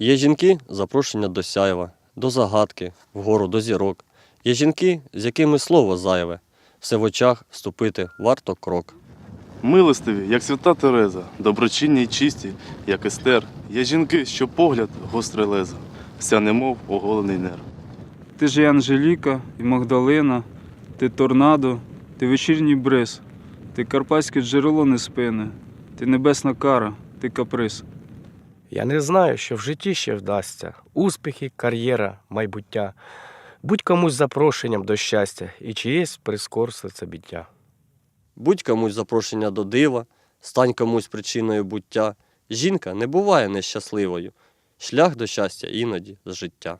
Є жінки запрошення до сяйва, до загадки, вгору до зірок. Є жінки, з якими слово зайве, все в очах вступити варто крок. Милостиві, як свята Тереза, доброчинні й чисті, як Естер. Є жінки, що погляд гостре лезо, вся немов оголений нерв. Ти ж і Анжеліка, і Магдалина, ти торнадо, ти вечірній бриз, ти карпатське джерело неспине, ти небесна кара, ти каприз. Я не знаю, що в житті ще вдасться. Успіхи, кар'єра, майбуття. Будь комусь запрошенням до щастя і чиєсь прискорсе це біття. Будь комусь запрошення до дива, стань комусь причиною буття. Жінка не буває нещасливою. Шлях до щастя іноді з життя.